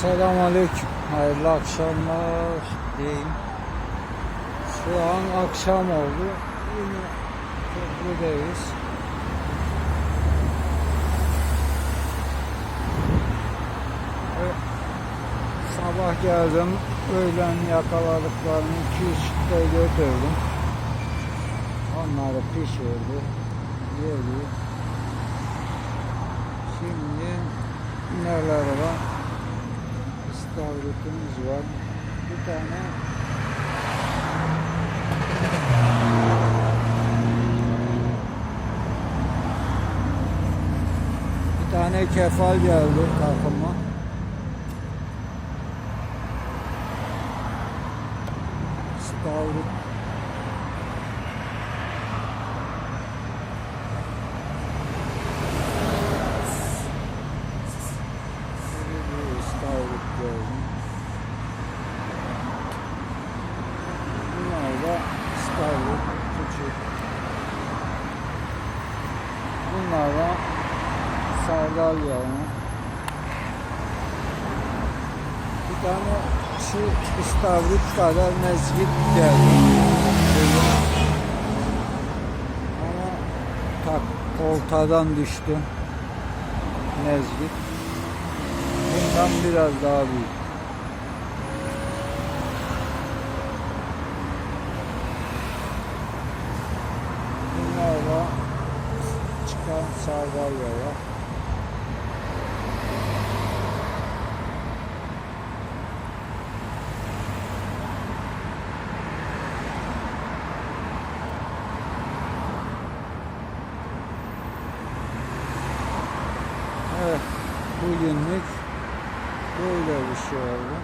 Selamünaleyküm. Hayırlı akşamlar diyeyim. Şu an akşam oldu. Yine köprüdeyiz. Sabah geldim. Öğlen yakaladıklarını 2-3'te götürdüm. Onları pişirdi. Yedik. Şimdi neler var? İstavritimiz var. Bir tane bir tane kefal geldi takıma. İstavrit bir istavrit gördüm. Bunlar da istavrit küçük. Bunlar da sardalya yani. Bir tane şu istavrit kadar mezgit geldi. Ama tak koltadan düştü. Mezgit. Bundan biraz daha büyük. Bunlar da çıkan sardalyalar. Evet, bugünlük böyle bir şey oldu.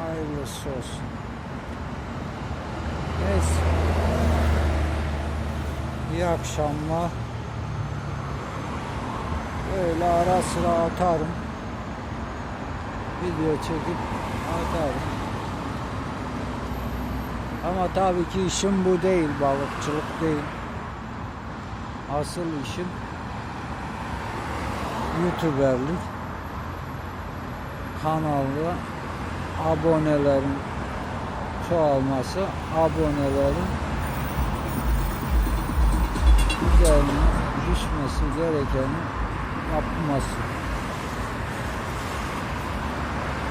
Hayırlısı olsun. Neyse. İyi akşamlar. Böyle ara sıra atarım. Video çekip atarım. Ama tabii ki işim bu değil, balıkçılık değil. Asıl işim YouTuberlik. Kanalda abonelerin çoğalması, abonelerin üzerine düşmesi gerekeni yapması.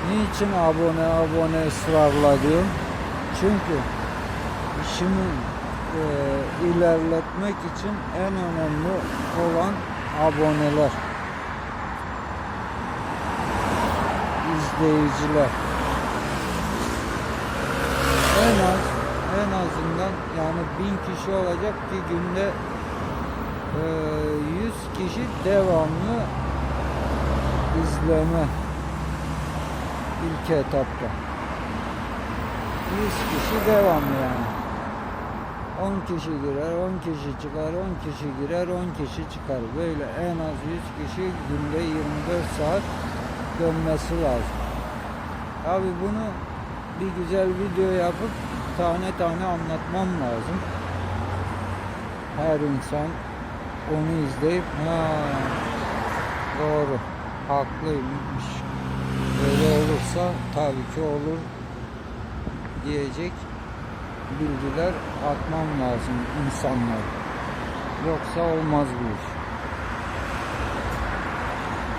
Niçin abone abone ısrarla diyorum? Çünkü işimi e, ilerletmek için en önemli olan aboneler, izleyiciler. En az, en azından yani bin kişi olacak ki günde e, 100 kişi devamlı izleme ilk etapta. 100 kişi devamlı yani. 10 kişi girer, 10 kişi çıkar, 10 kişi girer, 10 kişi çıkar. Böyle en az 100 kişi günde 24 saat dönmesi lazım. Abi bunu bir güzel video yapıp tane tane anlatmam lazım. Her insan onu izleyip ha doğru haklıymış. Böyle olursa tabii ki olur diyecek bilgiler atmam lazım insanlara. Yoksa olmaz bu iş.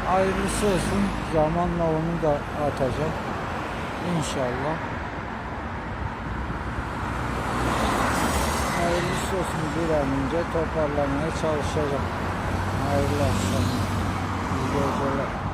Hayırlısı olsun. Zamanla onu da atacağım. İnşallah. Hayırlısı olsun bir an önce toparlamaya çalışacağım. Hayırlı akşamlar. İyi geceler.